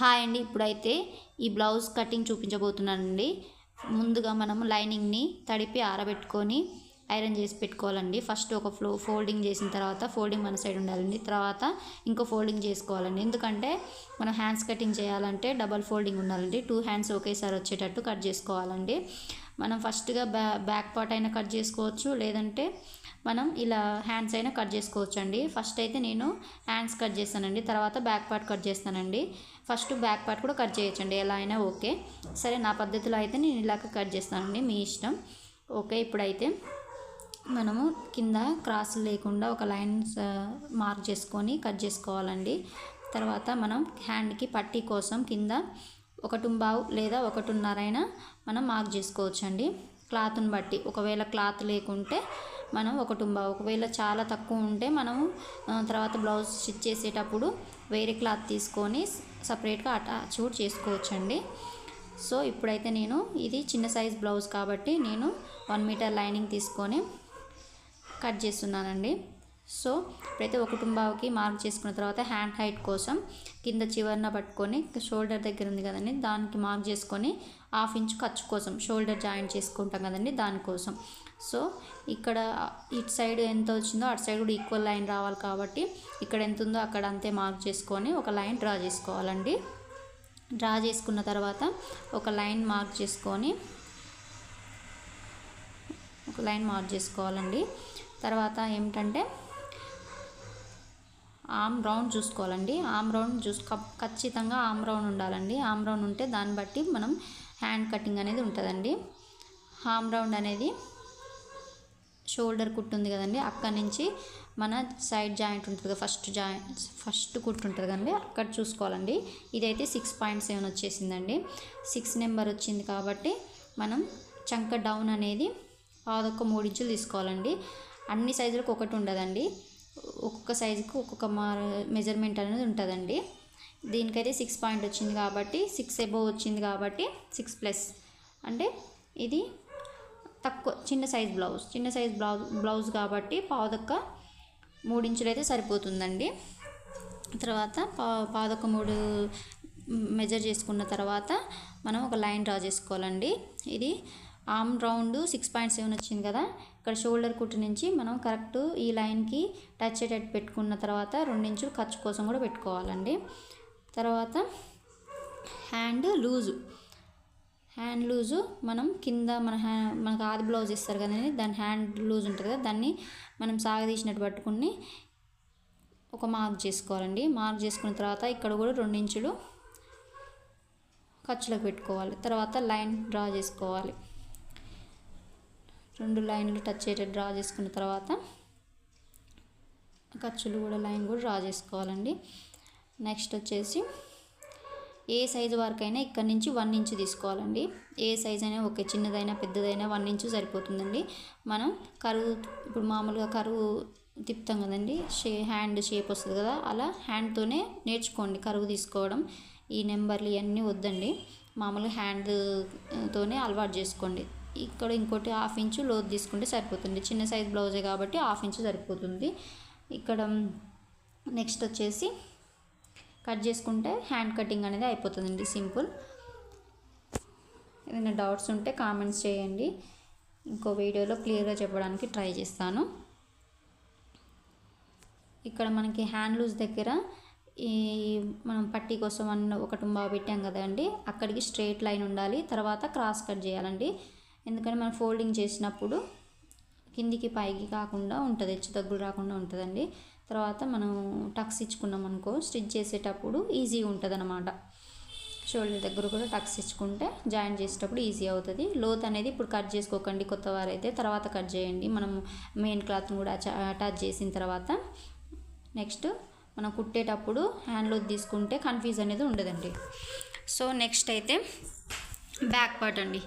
Hi అండి. ఇప్పుడైతే ఈ బ్లౌజ్ కటింగ్ చూపించబోతున్నానండి. ముందుగా మనము లైనింగ్ని తడిపి ఆరబెట్టుకొని ఐరన్ చేసి పెట్టుకోవాలండి. ఫస్ట్ ఒక ఫ్లో ఫోల్డింగ్ చేసిన తర్వాత ఫోల్డింగ్ మన సైడ్ ఉండాలండి. తర్వాత ఇంకో ఫోల్డింగ్ చేసుకోవాలండి. ఎందుకంటే మనం హ్యాండ్స్ కటింగ్ చేయాలంటే డబల్ ఫోల్డింగ్ ఉండాలండి. టూ హ్యాండ్స్ ఒకేసారి వచ్చేటట్టు కట్ చేసుకోవాలండి. మనం ఫస్ట్గా బ్యా బ్యాక్ పార్ట్ అయినా కట్ చేసుకోవచ్చు. లేదంటే మనం ఇలా హ్యాండ్స్ అయినా కట్ చేసుకోవచ్చు అండి ఫస్ట్ అయితే నేను హ్యాండ్స్ కట్ చేస్తానండి. తర్వాత బ్యాక్ పార్ట్ కట్ చేస్తానండి. ఫస్ట్ బ్యాక్ పార్ట్ కూడా కట్ చేయొచ్చండి ఎలా అయినా ఓకే. సరే నా పద్ధతిలో అయితే నేను ఇలాగ కట్ చేస్తానండి మీ ఇష్టం. ఓకే ఇప్పుడైతే మనము కింద క్రాస్ లేకుండా ఒక లైన్స్ మార్క్ చేసుకొని కట్ చేసుకోవాలండి. తర్వాత మనం హ్యాండ్కి పట్టీ కోసం కింద ఒకటుంబావు లేదా ఒకటిన్నరైనా మనం మార్క్ చేసుకోవచ్చండి. క్లాత్ని బట్టి ఒకవేళ క్లాత్ లేకుంటే మనం ఒకటుంబావు. ఒకవేళ చాలా తక్కువ ఉంటే మనము తర్వాత బ్లౌజ్ స్టిచ్ చేసేటప్పుడు వేరే క్లాత్ తీసుకొని సపరేట్గా అటాచ్ కూడా చేసుకోవచ్చండి. సో ఇప్పుడైతే నేను ఇది చిన్న సైజ్ బ్లౌజ్ కాబట్టి నేను వన్ మీటర్ లైనింగ్ తీసుకొని కట్ చేస్తున్నానండి. సో ఇప్పుడైతే ఒక టుంబావుకి మార్క్ చేసుకున్న తర్వాత హ్యాండ్ హైట్ కోసం కింద చివరన పట్టుకొని షోల్డర్ దగ్గర ఉంది కదండి దానికి మార్క్ చేసుకొని హాఫ్ ఇంచ్ ఖర్చు కోసం షోల్డర్ జాయింట్ చేసుకుంటాం కదండి దానికోసం. సో ఇక్కడ ఇటు సైడ్ ఎంత వచ్చిందో అటు సైడ్ కూడా ఈక్వల్ లైన్ రావాలి కాబట్టి ఇక్కడ ఎంత ఉందో అక్కడ అంతే మార్క్ చేసుకొని ఒక లైన్ డ్రా చేసుకోవాలండి. డ్రా చేసుకున్న తర్వాత ఒక లైన్ మార్క్ చేసుకొని ఒక లైన్ మార్క్ చేసుకోవాలండి. తర్వాత ఏమిటంటే ఆమ్ రౌండ్ చూసుకోవాలండి. ఆమ్ రౌండ్ చూసు ఖచ్చితంగా ఆమ్ రౌండ్ ఉండాలండి. ఆమ్ రౌండ్ ఉంటే దాన్ని బట్టి మనం హ్యాండ్ కటింగ్ అనేది ఉంటుందండి. హామ్ రౌండ్ అనేది షోల్డర్ కుట్టు ఉంది కదండి. అక్కడ నుంచి మన సైడ్ జాయింట్ ఉంటుంది కదా ఫస్ట్ జాయింట్ ఫస్ట్ కుట్టు ఉంటుంది కదండి. అక్కడ చూసుకోవాలండి. ఇదైతే సిక్స్ పాయింట్ సెవెన్ వచ్చేసిందండి. సిక్స్ నెంబర్ వచ్చింది కాబట్టి మనం చంక డౌన్ అనేది అదొక మూడు ఇంచులు తీసుకోవాలండి. అన్ని సైజులకు ఒకటి ఉండదండి. ఒక్కొక్క సైజుకు ఒక్కొక్క మా మెజర్మెంట్ అనేది ఉంటుందండి. దీనికైతే సిక్స్ పాయింట్ వచ్చింది కాబట్టి సిక్స్ ఎబో వచ్చింది కాబట్టి సిక్స్ ప్లస్ అంటే ఇది తక్కువ చిన్న సైజ్ బ్లౌజ్ చిన్న సైజ్ బ్లౌజ్ బ్లౌజ్ కాబట్టి పాదొక్క మూడించులు అయితే సరిపోతుందండి. తర్వాత పా పాదొక్క మూడు మెజర్ చేసుకున్న తర్వాత మనం ఒక లైన్ డ్రా చేసుకోవాలండి. ఇది arm round six point seven వచ్చింది కదా ఇక్కడ షోల్డర్ కుట్టు నుంచి మనం కరెక్ట్ ఈ లైన్కి టచ్ అయ్యేటట్టు పెట్టుకున్న తర్వాత రెండించులు ఖర్చు కోసం కూడా పెట్టుకోవాలండి. తర్వాత హ్యాండ్ లూజు. హ్యాండ్ లూజు మనం కింద మన హ్యా మనకు ఆది బ్లౌజ్ ఇస్తారు కదండి దాని హ్యాండ్ లూజ్ ఉంటుంది కదా దాన్ని మనం సాగదీసినట్టు పట్టుకుని ఒక మార్క్ చేసుకోవాలండి. మార్క్ చేసుకున్న తర్వాత ఇక్కడ కూడా రెండించులు ఖర్చులకు పెట్టుకోవాలి. తర్వాత లైన్ డ్రా చేసుకోవాలి. రెండు లైన్లు టచ్ అయ్యేటట్టు డ్రా చేసుకున్న తర్వాత ఖర్చులు కూడా లైన్ కూడా డ్రా చేసుకోవాలండి. నెక్స్ట్ వచ్చేసి ఏ సైజు వరకైనా ఇక్కడ నుంచి వన్ ఇంచు తీసుకోవాలండి. ఏ సైజ్ అయినా ఓకే చిన్నదైనా పెద్దదైనా వన్ ఇంచు సరిపోతుందండి. మనం కరువు ఇప్పుడు మామూలుగా కరువు తిప్పుతాం కదండి షే హ్యాండ్ షేప్ వస్తుంది కదా అలా హ్యాండ్తోనే నేర్చుకోండి కరువు తీసుకోవడం. ఈ నెంబర్లు ఇవన్నీ వద్దండి. మామూలుగా హ్యాండ్తోనే అలవాటు చేసుకోండి. ఇక్కడ ఇంకోటి హాఫ్ ఇంచు లోతు తీసుకుంటే సరిపోతుంది. చిన్న సైజ్ బ్లౌజే కాబట్టి హాఫ్ ఇంచు సరిపోతుంది. ఇక్కడ నెక్స్ట్ వచ్చేసి కట్ చేసుకుంటే హ్యాండ్ కటింగ్ అనేది అయిపోతుందండి సింపుల్. ఏదైనా డౌట్స్ ఉంటే కామెంట్స్ చేయండి. ఇంకో వీడియోలో క్లియర్గా చెప్పడానికి ట్రై చేస్తాను. ఇక్కడ మనకి హ్యాండ్ లూజ్ దగ్గర ఈ మనం పట్టీ కోసం అన్న ఒకటి పెట్టాం కదండి అక్కడికి స్ట్రేట్ లైన్ ఉండాలి తర్వాత క్రాస్ కట్ చేయాలండి. ఎందుకంటే మనం ఫోల్డింగ్ చేసినప్పుడు కిందికి పైకి కాకుండా ఉంటుంది హెచ్చు తగ్గులు రాకుండా ఉంటుందండి. తర్వాత మనం టక్స్ ఇచ్చుకున్నాం అనుకో స్టిచ్ చేసేటప్పుడు ఈజీ ఉంటుంది అనమాట షోల్డర్ దగ్గర కూడా టక్స్ ఇచ్చుకుంటే జాయిన్ చేసేటప్పుడు ఈజీ అవుతుంది. లోత్ అనేది ఇప్పుడు కట్ చేసుకోకండి కొత్త వారైతే తర్వాత కట్ చేయండి. మనం మెయిన్ క్లాత్ని కూడా అటాచ్ చేసిన తర్వాత నెక్స్ట్ మనం కుట్టేటప్పుడు హ్యాండ్ లోత్ తీసుకుంటే కన్ఫ్యూజ్ అనేది ఉండదండి. సో నెక్స్ట్ అయితే బ్యాక్ పార్ట్ అండి.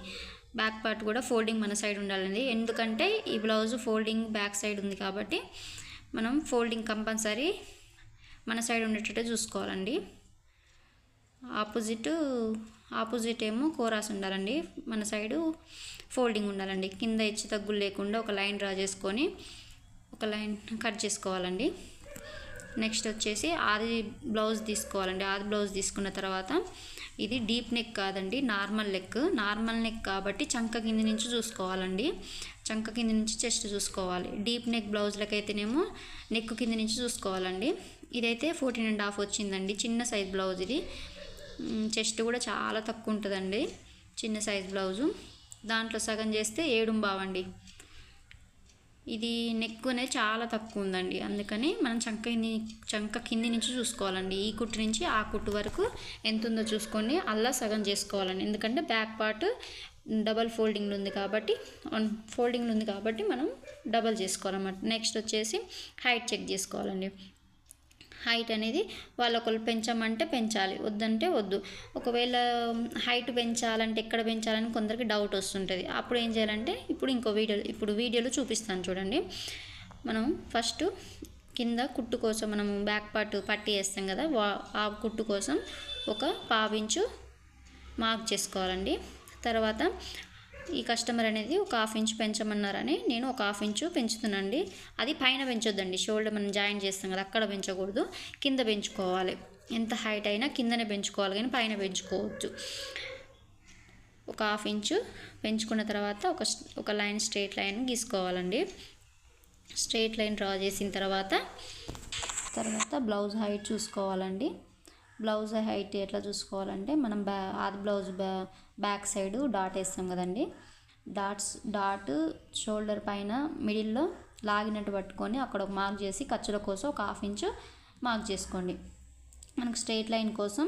బ్యాక్ పార్ట్ కూడా ఫోల్డింగ్ మన సైడ్ ఉండాలండి. ఎందుకంటే ఈ బ్లౌజ్ ఫోల్డింగ్ బ్యాక్ సైడ్ ఉంది కాబట్టి మనం ఫోల్డింగ్ కంపల్సరీ మన సైడ్ ఉండేటట్టు చూసుకోవాలండి. ఆపోజిట్ ఆపోజిట్ ఏమో కోరాస్ ఉండాలండి. మన సైడు ఫోల్డింగ్ ఉండాలండి. కింద ఇచ్చి తగ్గులు లేకుండా ఒక లైన్ డ్రా చేసుకొని ఒక లైన్ కట్ చేసుకోవాలండి. నెక్స్ట్ వచ్చేసి ఆది బ్లౌజ్ తీసుకోవాలండి. ఆది బ్లౌజ్ తీసుకున్న తర్వాత ఇది డీప్ నెక్ కాదండి నార్మల్ నెక్. నార్మల్ నెక్ కాబట్టి చంక కింది నుంచి చూసుకోవాలండి. చంక కింది నుంచి చెస్ట్ చూసుకోవాలి. డీప్ నెక్ బ్లౌజ్లకి అయితేనేమో నెక్ కింది నుంచి చూసుకోవాలండి. ఇదైతే ఫోర్టీన్ అండ్ హాఫ్ వచ్చిందండి చిన్న సైజ్ బ్లౌజ్ ఇది. చెస్ట్ కూడా చాలా తక్కువ ఉంటుందండి చిన్న సైజ్ బ్లౌజు. దాంట్లో సగం చేస్తే ఏడు బావండి ఇది నెక్ అనేది చాలా తక్కువ ఉందండి అందుకని మనం చంక చంక కింది నుంచి చూసుకోవాలండి. ఈ కుట్టు నుంచి ఆ కుట్టు వరకు ఎంత ఉందో చూసుకొని అల్లా సగం చేసుకోవాలండి. ఎందుకంటే బ్యాక్ పార్ట్ డబల్ ఫోల్డింగ్ ఉంది కాబట్టి ఫోల్డింగ్ ఉంది కాబట్టి మనం డబల్ చేసుకోవాలన్నమాట. నెక్స్ట్ వచ్చేసి హైట్ చెక్ చేసుకోవాలండి. హైట్ అనేది వాళ్ళు ఒకళ్ళు పెంచమంటే పెంచాలి వద్దంటే వద్దు. ఒకవేళ హైట్ పెంచాలంటే ఎక్కడ పెంచాలని కొందరికి డౌట్ వస్తుంటుంది. అప్పుడు ఏం చేయాలంటే ఇప్పుడు ఇంకో వీడియో ఇప్పుడు వీడియోలో చూపిస్తాను చూడండి. మనం ఫస్ట్ కింద కుట్టు కోసం మనము బ్యాక్ పార్ట్ పట్టి వేస్తాం కదా వా ఆ కుట్టు కోసం ఒక పావించు మార్క్ చేసుకోవాలండి. తర్వాత ఈ కస్టమర్ అనేది ఒక హాఫ్ ఇంచ్ పెంచమన్నారని నేను ఒక హాఫ్ ఇంచు పెంచుతున్నానండి. అది పైన పెంచొద్దండి. షోల్డర్ మనం జాయిన్ చేస్తాం కదా అక్కడ పెంచకూడదు. కింద పెంచుకోవాలి. ఎంత హైట్ అయినా కిందనే పెంచుకోవాలి కానీ పైన పెంచుకోవచ్చు ఒక హాఫ్ ఇంచు పెంచుకున్న తర్వాత ఒక ఒక లైన్ స్ట్రేట్ లైన్ గీసుకోవాలండి. స్ట్రేట్ లైన్ డ్రా చేసిన తర్వాత తర్వాత బ్లౌజ్ హైట్ చూసుకోవాలండి. బ్లౌజ్ హైట్ ఎట్లా చూసుకోవాలంటే మనం బ్యా ఆది బ్లౌజ్ బ్యాక్ సైడ్ డాట్ వేస్తాం కదండి. డాట్స్ డాట్ షోల్డర్ పైన మిడిల్లో లాగినట్టు పట్టుకొని అక్కడ ఒక మార్క్ చేసి ఖర్చుల కోసం ఒక హాఫ్ ఇంచు మార్క్ చేసుకోండి. మనకు స్ట్రైట్ లైన్ కోసం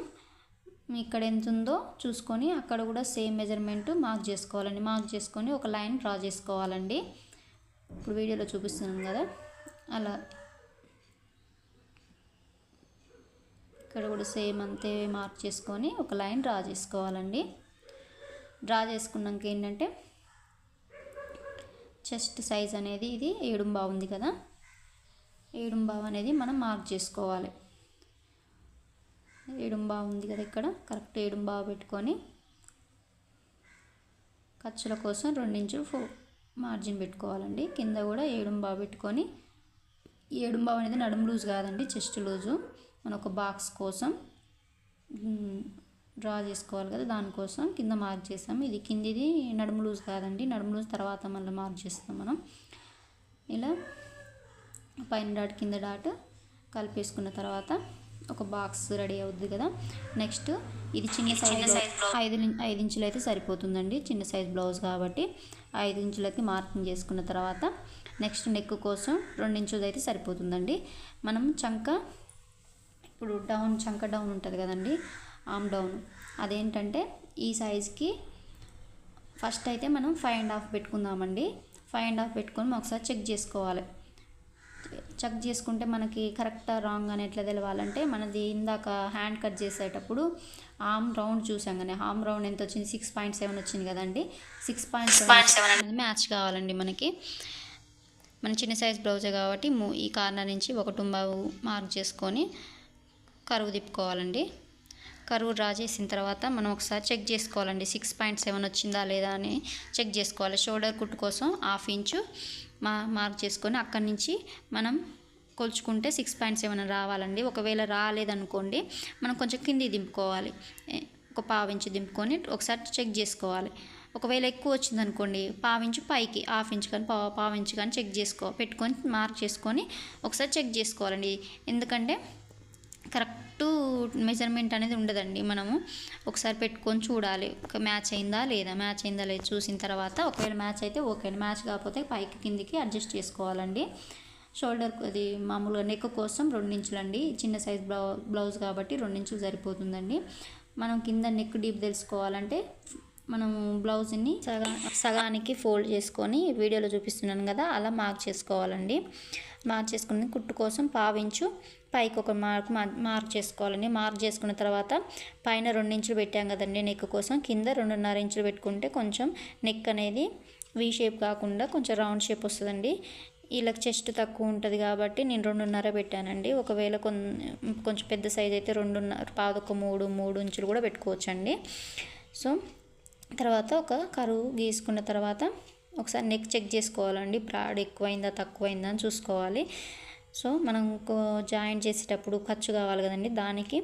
ఇక్కడ ఎంత ఉందో చూసుకొని అక్కడ కూడా సేమ్ మెజర్మెంట్ మార్క్ చేసుకోవాలండి. మార్క్ చేసుకొని ఒక లైన్ డ్రా చేసుకోవాలండి. ఇప్పుడు వీడియోలో చూపిస్తున్నాను కదా. అలా ఇక్కడ కూడా సేమ్ అంతే మార్క్ చేసుకొని ఒక లైన్ డ్రా చేసుకోవాలండి. డ్రా చేసుకున్నాక ఏంటంటే చెస్ట్ సైజ్ అనేది ఇది ఏడుంబావు ఉంది కదా. ఏడుంబావు అనేది మనం మార్క్ చేసుకోవాలి. ఏడుంబావు ఉంది కదా ఇక్కడ. కరెక్ట్ ఏడుంబావు పెట్టుకొని ఖర్చుల కోసం రెండించులు ఫో మార్జిన్ పెట్టుకోవాలండి. కింద కూడా ఏడుంబా పెట్టుకొని ఏడుంబావు అనేది నడుము లూజ్ కాదండి చెస్ట్ లూజు. మన ఒక బాక్స్ కోసం డ్రా చేసుకోవాలి కదా దానికోసం కింద మార్క్ చేసాము. ఇది కిందిది నడుము లూజ్ కాదండి. నడుము లూజ్ తర్వాత మళ్ళీ మార్క్ చేస్తాం మనం. ఇలా పైన డాట్ కింద డాట్ కలిపేసుకున్న తర్వాత ఒక బాక్స్ రెడీ అవుద్ది కదా. నెక్స్ట్ ఇది చిన్న సైజ్ ఐదు ఐదు ఇంచులు అయితే సరిపోతుందండి. చిన్న సైజ్ బ్లౌజ్ కాబట్టి ఐదు ఇంచులకి మార్కింగ్ చేసుకున్న తర్వాత నెక్స్ట్ నెక్ కోసం రెండు ఇంచులు అయితే సరిపోతుందండి. మనం చంక ఇప్పుడు డౌన్ చంక డౌన్ ఉంటుంది కదండి ఆమ్ డౌన్ అదేంటంటే ఈ సైజ్కి ఫస్ట్ అయితే మనం ఫైవ్ అండ్ హాఫ్ పెట్టుకుందామండి. ఫైవ్ అండ్ హాఫ్ పెట్టుకొని ఒకసారి చెక్ చేసుకోవాలి. చెక్ చేసుకుంటే మనకి కరెక్టా రాంగ్ అని ఎట్లా తెలవాలంటే మనది ఇందాక హ్యాండ్ కట్ చేసేటప్పుడు ఆమ్ రౌండ్ చూసాం కానీ ఆమ్ రౌండ్ ఎంత వచ్చింది? సిక్స్ పాయింట్ సెవెన్ వచ్చింది కదండి. సిక్స్ పాయింట్ సెవెన్ అనేది మ్యాచ్ కావాలండి మనకి. మన చిన్న సైజ్ బ్లౌజే కాబట్టి ఈ కార్నర్ నుంచి ఒక టుంబావు మార్క్ చేసుకొని కరువు తిప్పుకోవాలండి. కరువు డ్రా చేసిన తర్వాత మనం ఒకసారి చెక్ చేసుకోవాలండి. సిక్స్ పాయింట్ సెవెన్ వచ్చిందా లేదా అని చెక్ చేసుకోవాలి. షోల్డర్ కుట్టు కోసం హాఫ్ ఇంచు మా మార్క్ చేసుకొని అక్కడి నుంచి మనం కొలుచుకుంటే సిక్స్ పాయింట్ సెవెన్ రావాలండి. ఒకవేళ రాలేదనుకోండి మనం కొంచెం కింది దింపుకోవాలి. ఒక పావించు దింపుకొని ఒకసారి చెక్ చేసుకోవాలి. ఒకవేళ ఎక్కువ వచ్చిందనుకోండి పావించు పైకి హాఫ్ ఇంచ్ కానీ పావు పావించు కానీ చెక్ చేసుకో పెట్టుకొని మార్క్ చేసుకొని ఒకసారి చెక్ చేసుకోవాలండి. ఎందుకంటే కరెక్ట్ మెజర్మెంట్ అనేది ఉండదండి మనము. ఒకసారి పెట్టుకొని చూడాలి. ఒక మ్యాచ్ అయిందా లేదా? మ్యాచ్ అయిందా లేదా చూసిన తర్వాత ఒకవేళ మ్యాచ్ అయితే ఓకే మ్యాచ్ కాకపోతే పైకి కిందికి అడ్జస్ట్ చేసుకోవాలండి. షోల్డర్ అది మామూలుగా నెక్ కోసం రెండించులండి చిన్న సైజ్ బ్లౌ బ్లౌజ్ కాబట్టి రెండించులు సరిపోతుందండి. మనం కింద నెక్ డీప్ తెలుసుకోవాలంటే మనం బ్లౌజ్ని సగా సగానికి ఫోల్డ్ చేసుకొని వీడియోలో చూపిస్తున్నాను కదా అలా మార్క్ చేసుకోవాలండి. మార్క్ చేసుకుని కుట్టు కోసం పావించు. పైకి ఒక మార్క్ మార్క్ చేసుకోవాలండి. మార్క్ చేసుకున్న తర్వాత పైన రెండు ఇంచులు పెట్టాం కదండి నెక్ కోసం. కింద రెండున్నర ఇంచులు పెట్టుకుంటే కొంచెం నెక్ అనేది వీ షేప్ కాకుండా కొంచెం రౌండ్ షేప్ వస్తుందండి. వీళ్ళకి చెస్ట్ తక్కువ ఉంటుంది కాబట్టి నేను రెండున్నర పెట్టానండి. ఒకవేళ కొంచెం పెద్ద సైజ్ అయితే రెండున్నర పాదొక మూడు మూడు ఇంచులు కూడా పెట్టుకోవచ్చండి. సో తర్వాత ఒక కరువు గీసుకున్న తర్వాత ఒకసారి నెక్ చెక్ చేసుకోవాలండి. ప్రాడ్ ఎక్కువైందా తక్కువైందా అని చూసుకోవాలి. సో మనం జాయింట్ చేసేటప్పుడు ఖర్చు కావాలి కదండి. దానికి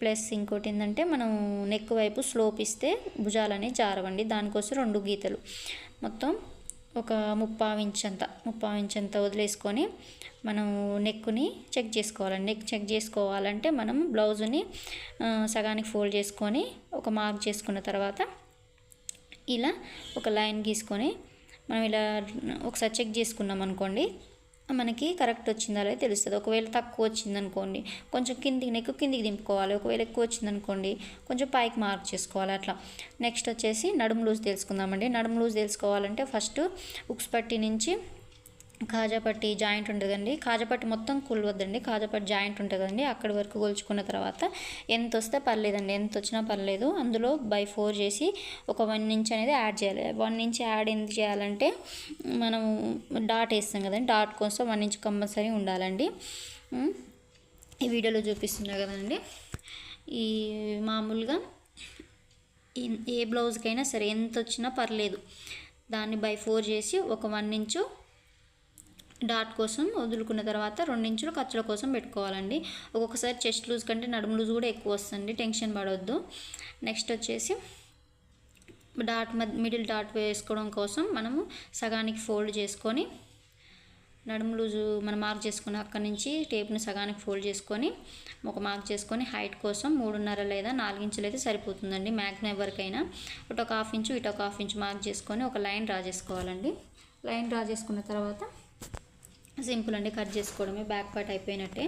ప్లస్ ఇంకోటి ఏంటంటే మనం నెక్ వైపు స్లోప్ ఇస్తే భుజాలని జారవండి. దానికోసం రెండు గీతలు. మొత్తం ఒక ముప్పావు ఇంచ్ అంత ముప్పావు ఇంచ్ అంత వదిలేసుకొని మనం నెక్కుని చెక్ చేసుకోవాలండి. నెక్ చెక్ చేసుకోవాలంటే మనం బ్లౌజుని సగానికి ఫోల్డ్ చేసుకొని ఒక మార్క్ చేసుకున్న తర్వాత ఇలా ఒక లైన్ గీసుకొని మనం ఇలా ఒకసారి చెక్ చేసుకున్నాం అనుకోండి మనకి కరెక్ట్ వచ్చిందా లేదా తెలుస్తుంది. ఒకవేళ తక్కువ వచ్చిందనుకోండి కొంచెం కిందికి నెక్ కిందికి దింపుకోవాలి. ఒకవేళ ఎక్కువ వచ్చిందనుకోండి కొంచెం పైకి మార్క్ చేసుకోవాలి అట్లా. నెక్స్ట్ వచ్చేసి నడుము లూజ్ తెలుసుకుందామండి నడుము లూజ్ తెలుసుకోవాలంటే ఫస్ట్ ఉక్స్ పట్టి నుంచి కాజాపట్టి జాయింట్ ఉంటుంది కాజాపట్టి మొత్తం కూలవద్దండి. కాజాపట్టి జాయింట్ ఉంటుంది అక్కడి వరకు కొలుచుకున్న తర్వాత ఎంత వస్తే పర్లేదండి. ఎంత వచ్చినా పర్లేదు. అందులో బై ఫోర్ చేసి ఒక వన్ ఇంచ్ అనేది యాడ్ చేయాలి. వన్ ఇంచ్ యాడ్ ఎందుకు చేయాలంటే మనం డాట్ వేస్తాం కదండి. డాట్ కోసం వన్ ఇంచ్ కంపల్సరీ ఉండాలండి. ఈ వీడియోలో చూపిస్తున్నా కదండి. ఈ మామూలుగా ఏ బ్లౌజ్కైనా సరే ఎంత వచ్చినా పర్లేదు. దాన్ని బై ఫోర్ చేసి ఒక వన్ ఇంచు డాట్ కోసం వదులుకున్న తర్వాత రెండించులు ఖర్చుల కోసం పెట్టుకోవాలండి. ఒక్కొక్కసారి చెస్ట్ లూజ్ కంటే నడుము లూజ్ కూడా ఎక్కువ వస్తుంది టెన్షన్ పడవద్దు నెక్స్ట్ వచ్చేసి డాట్ మధ్య మిడిల్ డాట్ వేసుకోవడం కోసం మనము సగానికి ఫోల్డ్ చేసుకొని నడుము లూజు మనం మార్క్ చేసుకున్న అక్కడి నుంచి టేప్ను సగానికి ఫోల్డ్ చేసుకొని ఒక మార్క్ చేసుకొని హైట్ కోసం మూడున్నర లేదా నాలుగు ఇంచులు అయితే సరిపోతుందండి మ్యాక్సిమం ఎవరికైనా. ఇటు ఒక హాఫ్ ఇంచు ఇటు ఒక హాఫ్ ఇంచు మార్క్ చేసుకొని ఒక లైన్ డ్రా చేసుకోవాలండి. లైన్ డ్రా చేసుకున్న తర్వాత సింపుల్ అండి కట్ చేసుకోవడమే. బ్యాక్ పార్ట్ అయిపోయినట్టే.